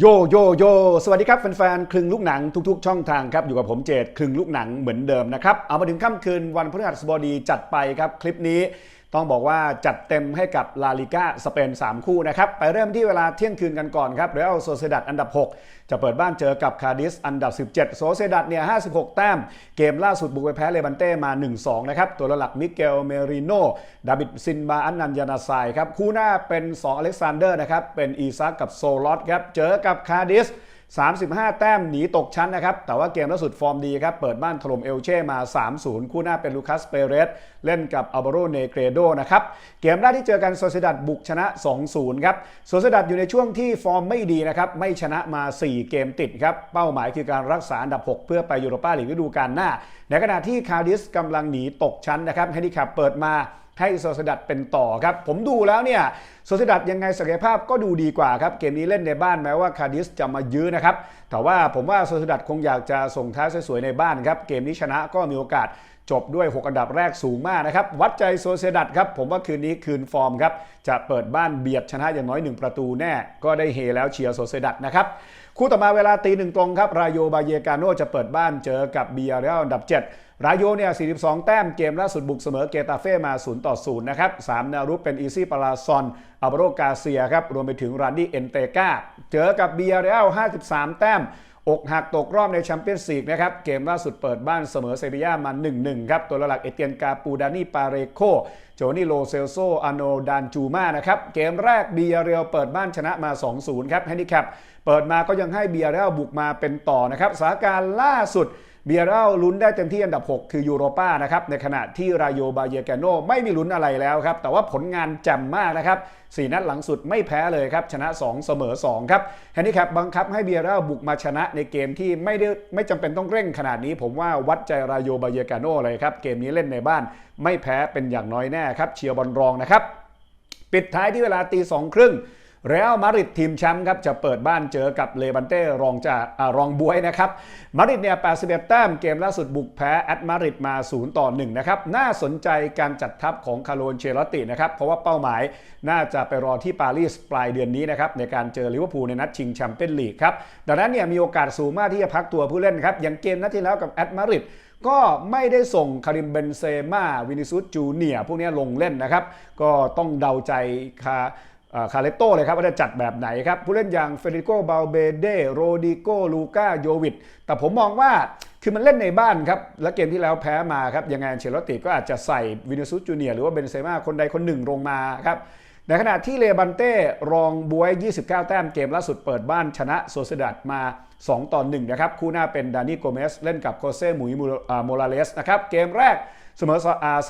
โยโยโยสวัสดีครับแฟนๆ คลึงลูกหนังทุกๆ ช่องทางครับ อยู่กับผมเจตคลึงลูกหนังเหมือนเดิมนะครับ เอามาถึงค่ำคืนวันพฤหัสบดีจัดไปครับ คลิปนี้ ต้องบอกว่าจัดเต็มให้กับลาลิก้าสเปน 3 คู่นะครับ ไปเริ่มที่เวลาเที่ยงคืนกันก่อนครับเรอัลโซเซดัดอันดับ 6 จะเปิดบ้านเจอกับคาดิสอันดับ 17 โซเซดัดเนี่ย 56 แต้ม เกมล่าสุดบุกไปแพ้เลบันเต้มา 1-2 นะครับ ตัวหลักมิเกลเมริโนดาบิดซินบาอันนันยานาไซครับ คู่หน้าเป็น 2 อเล็กซานเดอร์นะครับ เป็นอีซักกับโซลอตครับ เจอกับคาดิส 35 แต้มหนีตกชั้นนะครับ แต่ว่าเกมล่าสุดฟอร์มดีครับ เปิดบ้านถล่มเอลเช่มา 3-0 คู่หน้าเป็นลูคัสเปเรส เล่นกับอัลบาโรเนเกรโดนะครับ เกมแรกที่เจอกันโซเซดัดบุกชนะ 2-0 ครับโซเซดัดอยู่ในช่วงที่ฟอร์มไม่ดีนะครับ ไม่ชนะมา 4 เกมติดครับ เป้าหมายคือการรักษาอันดับ 6 เพื่อไปยูโรปาลีกฤดูกาลหน้า ในขณะที่คาร์ดิสกำลังหนีตกชั้นนะครับแฮนดิแคปเปิดมา ให้โซเซดัดเป็นต่อครับ ผมดูแล้วเนี่ยโซเซดัดยังไงศักยภาพก็ดูดีกว่าครับ เกมนี้เล่นในบ้านแม้ว่าคาร์ดิสจะมายื้อนะครับ แต่ว่าผมว่าโซเซดัดคงอยากจะส่งท้ายสวยๆในบ้านครับ เกมนี้ชนะก็มีโอกาส จบด้วย 6 อันดับแรกสูงมากนะครับ วัดใจโซเซดัดครับ ผมว่าคืนนี้คืนฟอร์มครับ จะเปิดบ้านเบียดชนะอย่างน้อย 1 ประตูแน่ ก็ได้เฮแล้วเชียร์โซเซดัดนะครับ คู่ต่อมาเวลาตีหนึ่งตรงครับ รายโยบาเยกาโนจะเปิดบ้านเจอกับเบียร์เรอัลอันดับ 7รายโยเนี่ย 42 แต้ม เกมล่าสุดบุกเสมอเกตาเฟ่มา 0 ต่อ 0 นะครับ 3 แนวรุกเป็นอีซี่ปาราซอนอัลบโรกาเซียครับ รวมไปถึงรันดี้เอนเตกาเจอกับเบียร์เรอัล53 แต้ม อกหักตกรอบในแชมเปี้ยนส์ลีกนะครับ เกมล่าสุดเปิดบ้านเสมอเซบีย่ามา 1-1 ครับ ตัวหลักเอเตียนกาปูดานี่ปาเรโค โจนี่โลเซลโซอโนดานจูมานะครับ เกมแรกเบียเรียลเปิดบ้านชนะมา 2-0 ครับแฮนดิแคปเปิดมาก็ยังให้เบียเรียลบุกมาเป็นต่อนะครับสถานการณ์ล่าสุด เบียร์เรลลุ้นได้เต็มที่อันดับ 6 คือยูโรป้านะครับในขณะที่รายโยบาเยกโนไม่มีลุ้นอะไรแล้วครับ แต่ว่าผลงานแจ่มมากนะครับ4นัดหลังสุดไม่แพ้เลยครับ ชนะ 2 เสมอ 2 ครับแฮนดิแคปบังคับให้เบียร์เรลบุกมาชนะในเกมที่ไม่ได้ไม่จำเป็นต้องเร่งขนาดนี้ ผมว่าวัดใจรายโยบาเยกโนเลยครับ เกมนี้เล่นในบ้าน ไม่แพ้เป็นอย่างน้อยแน่ครับเชียร์บอลรองนะครับปิดท้ายที่เวลาตีสองครึ่ง เรอัลมาดริดทีมแชมป์ครับจะเปิดบ้านเจอกับเลบันเต้รองจากรองบวยนะครับมาดริดเนี่ย 81 แต้มเกมล่าสุดบุกแพ้แอตมาดริดมา 0 ต่อ 1 นะครับ น่าสนใจการจัดทัพของคาร์โลนเชลตินะครับ เพราะว่าเป้าหมายน่าจะไปรอที่ปารีสปลายเดือนนี้นะครับ ในการเจอลิเวอร์พูลในนัดชิงแชมเปี้ยนลีกครับ ดังนั้นเนี่ยมีโอกาสสูงมากที่จะพักตัวผู้เล่นครับอย่างเกมนัดที่แล้วกับแอตมาดริดก็ไม่ได้ส่งคาริมเบนเซม่าวินิซุสจูเนียพวกนี้ลงเล่นนะครับ ก็ต้องเดาใจคา คาเลโต้เลยครับว่าจะจัดแบบไหนครับ ผู้เล่นอย่างเฟเดริโกบาลเบเดโรดิโกลูกาโยวิดแต่ผมมองว่าคือมันเล่นในบ้านครับ และเกมที่แล้วแพ้มาครับ ยังไงอันเชลติก็อาจจะใส่วินิซุสจูเนียหรือว่าเบนเซม่าคนใดคนหนึ่งลงมาครับในขณะที่เลบันเต้รองบวย 29 แต้มเกมล่าสุดเปิดบ้านชนะโซเซดัดมา 2 ต่อ 1 นะครับ คู่หน้าเป็นดานี่โกเมส เล่นกับโคเซ่หมุยโมราเลสนะครับ เกมแรก เสมอ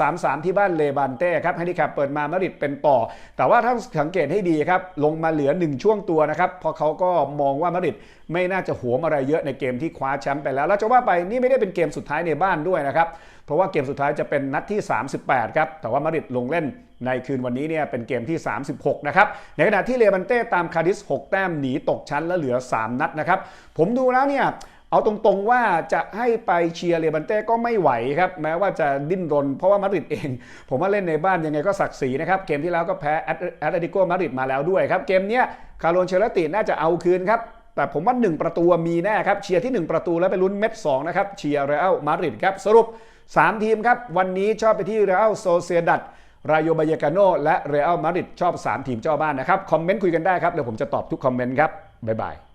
สามสามที่บ้านเลบันเต้ครับให้ดีแคปเปิดมามาดริดเป็นต่อ แต่ว่าถ้าสังเกตให้ดีครับลงมาเหลือ 1 ช่วงตัวนะครับเพราะเขาก็มองว่ามาดริดไม่น่าจะหัวอะไรเยอะในเกมที่คว้าแชมป์ไปแล้ว แล้วจะว่าไปนี่ไม่ได้เป็นเกมสุดท้ายในบ้านด้วยนะครับเพราะว่าเกมสุดท้ายจะเป็นนัดที่ 38 ครับแต่ว่ามาดริดลงเล่นในคืนวันนี้เนี่ยเป็นเกมที่ 36 นะครับ ในขณะที่เลบันเต้ตามคาดิส 6 แต้มหนีตกชั้นแล้วเหลือ 3 นัดนะครับ ผมดูแล้วเนี่ย เอาตรงๆว่าจะให้ไปเชียร์เลบันเต้ก็ไม่ไหวครับ แม้ว่าจะดิ้นรน เพราะว่ามาดริดเอง ผมว่าเล่นในบ้านยังไงก็ศักดิ์ศรีนะครับ เกมที่แล้วก็แพ้แอตเลติโกมาดริดมาแล้วด้วยครับ เกมเนี้ยคาร์โลนเชลติน่าจะเอาคืนครับ แต่ผมว่า 1 ประตูมีแน่ครับ เชียร์ที่ 1 ประตูแล้วไปลุ้นเม็ด2นะครับเชียร์เรอัลมาดริดครับสรุป 3 ทีมครับวันนี้ชอบไปที่เรอัลโซเซดัดรายโยบายกาโนและเรอัลมาดริดชอบ 3 ทีมเจ้าบ้านนะครับคอมเมนต์คุยกันได้ครับเดี๋ยวผมจะตอบทุกคอมเมนต์ครับบ๊ายบาย